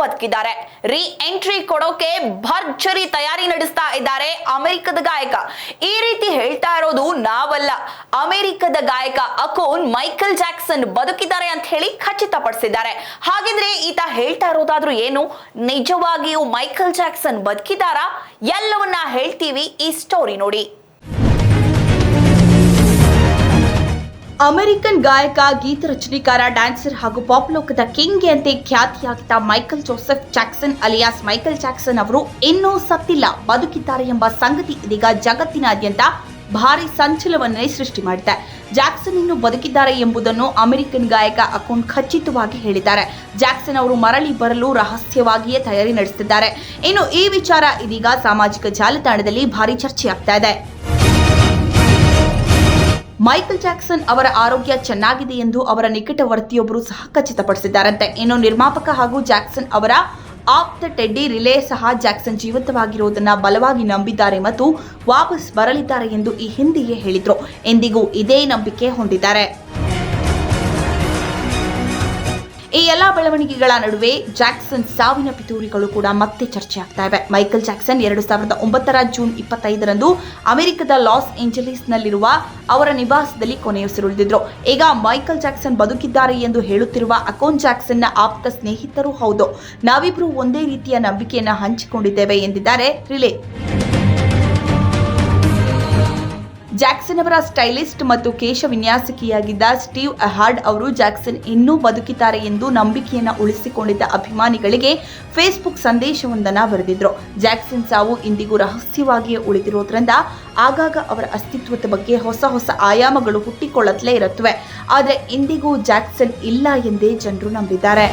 ಬದುಕಿದ್ದಾರೆ. ರೀ ಎಂಟ್ರಿ ಕೊಡೋಕೆ ಭರ್ಜರಿ ತಯಾರಿ ನಡೆಸ್ತಾ ಇದ್ದಾರೆ ಅಮೆರಿಕದ ಗಾಯಕ. ಈ ರೀತಿ ಹೇಳ್ತಾ ಇರೋದು ನಾವಲ್ಲ. ಅಮೆರಿಕದ ಗಾಯಕ ಅಕೋನ್ ಮೈಕಲ್ ಜಾಕ್ಸನ್ ಬದುಕಿದ್ದಾರೆ ಅಂತ ಹೇಳಿ ಖಚಿತಪಡಿಸಿದ್ದಾರೆ. ಹಾಗಿದ್ರೆ ಈತ ಹೇಳ್ತಾ ಇರೋದಾದ್ರೂ ಏನು? ನಿಜವಾಗಿಯೂ ಮೈಕಲ್ ಜಾಕ್ಸನ್ ಬದುಕಿದಾರಾ ಎಲ್ಲವನ್ನ ಹೇಳ್ತೀವಿ ಈ ಸ್ಟೋರಿ ನೋಡಿ. ಅಮೆರಿಕನ್ ಗಾಯಕ, ಗೀತ ರಚನೆಕಾರ, ಡ್ಯಾನ್ಸರ್ ಹಾಗೂ ಪಾಪ್ ಲೋಕದ ಕಿಂಗ್ ಅಂತೆ ಖ್ಯಾತಿಯಾಗಿದ್ದ Michael Joseph Jackson alias Michael Jackson ಅವರು ಇನ್ನೂ ಸತ್ತಿಲ್ಲ, ಬದುಕಿದ್ದಾರೆ ಎಂಬ ಸಂಗತಿ ಇದೀಗ ಜಗತ್ತಿನಾದ್ಯಂತ ಭಾರಿ ಸಂಚಲವನ್ನೇ ಸೃಷ್ಟಿ ಮಾಡಿದೆ. ಜಾಕ್ಸನ್ ಇನ್ನು ಬದುಕಿದ್ದಾರೆ ಎಂಬುದನ್ನು ಅಮೆರಿಕನ್ ಗಾಯಕ ಅಕೌಂಟ್ ಖಚಿತವಾಗಿ ಹೇಳಿದ್ದಾರೆ. ಜಾಕ್ಸನ್ ಅವರು ಮರಳಿ ಬರಲು ರಹಸ್ಯವಾಗಿಯೇ ತಯಾರಿ ನಡೆಸುತ್ತಿದ್ದಾರೆ. ಇನ್ನು ಈ ವಿಚಾರ ಇದೀಗ ಸಾಮಾಜಿಕ ಜಾಲತಾಣದಲ್ಲಿ ಭಾರಿ ಚರ್ಚೆಯಾಗ್ತಾ ಇದೆ. ಮೈಕಲ್ ಜಾಕ್ಸನ್ ಅವರ ಆರೋಗ್ಯ ಚೆನ್ನಾಗಿದೆ ಎಂದು ಅವರ ನಿಕಟವರ್ತಿಯೊಬ್ಬರು ಸಹ ಖಚಿತಪಡಿಸಿದ್ದಾರಂತೆ. ಇನ್ನು ನಿರ್ಮಾಪಕ ಹಾಗೂ ಜಾಕ್ಸನ್ ಅವರ ಆಪ್ತ ಟೆಡ್ಡಿ ರಿಲೇ ಸಹ ಜಾಕ್ಸನ್ ಜೀವಂತವಾಗಿರುವುದನ್ನ ಬಲವಾಗಿ ನಂಬಿದ್ದಾರೆ ಮತ್ತು ವಾಪಸ್ ಬರಲಿದ್ದಾರೆ ಎಂದು ಈ ಹಿಂದೆಯೇ ಹೇಳಿದ್ರು. ಎಂದಿಗೂ ಇದೇ ನಂಬಿಕೆ ಹೊಂದಿದ್ದಾರೆ. ಈ ಎಲ್ಲ ಬೆಳವಣಿಗೆಗಳ ನಡುವೆ ಜಾಕ್ಸನ್ ಸಾವಿನ ಪಿತೂರಿಗಳು ಕೂಡ ಮತ್ತೆ ಚರ್ಚೆ ಆಗ್ತಾ ಇವೆ. ಮೈಕಲ್ ಜಾಕ್ಸನ್ ಎರಡು ಸಾವಿರದ ಒಂಬತ್ತರ ಜೂನ್ ಇಪ್ಪತ್ತೈದರಂದು ಅಮೆರಿಕದ ಲಾಸ್ ಏಂಜಲೀಸ್ನಲ್ಲಿರುವ ಅವರ ನಿವಾಸದಲ್ಲಿ ಕೊನೆಯುಸಿರುಳಿದ್ರು ಈಗ ಮೈಕಲ್ ಜಾಕ್ಸನ್ ಬದುಕಿದ್ದಾರೆ ಎಂದು ಹೇಳುತ್ತಿರುವ ಅಕೋನ್ ಜಾಕ್ಸನ್ನ ಆಪ್ತ ಸ್ನೇಹಿತರು ಹೌದು. ನಾವಿಬ್ರು ಒಂದೇ ರೀತಿಯ ನಂಬಿಕೆಯನ್ನು ಹಂಚಿಕೊಂಡಿದ್ದೇವೆ ಎಂದಿದ್ದಾರೆ ರಿಲೇ. ಜಾಕ್ಸನ್ ಅವರ ಸ್ಟೈಲಿಸ್ಟ್ ಮತ್ತು ಕೇಶ ವಿನ್ಯಾಸಕಿಯಾಗಿದ್ದ ಸ್ಟೀವ್ ಅಹಾರ್ಡ್ ಅವರು ಜಾಕ್ಸನ್ ಇನ್ನೂ ಬದುಕಿದ್ದಾರೆ ಎಂದು ನಂಬಿಕೆಯನ್ನು ಉಳಿಸಿಕೊಂಡಿದ್ದ ಅಭಿಮಾನಿಗಳಿಗೆ ಫೇಸ್ಬುಕ್ ಸಂದೇಶವೊಂದನ್ನು ಬರೆದಿದ್ರು. ಜಾಕ್ಸನ್ ಸಾವು ಇಂದಿಗೂ ರಹಸ್ಯವಾಗಿಯೇ ಉಳಿದಿರೋದ್ರಿಂದ ಆಗಾಗ ಅವರ ಅಸ್ತಿತ್ವದ ಬಗ್ಗೆ ಹೊಸ ಹೊಸ ಆಯಾಮಗಳು ಹುಟ್ಟಿಕೊಳ್ಳುತ್ತಲೇ ಇರುತ್ತವೆ. ಆದರೆ ಇಂದಿಗೂ ಜಾಕ್ಸನ್ ಇಲ್ಲ ಎಂದೇ ಜನರು ನಂಬಿದ್ದಾರೆ.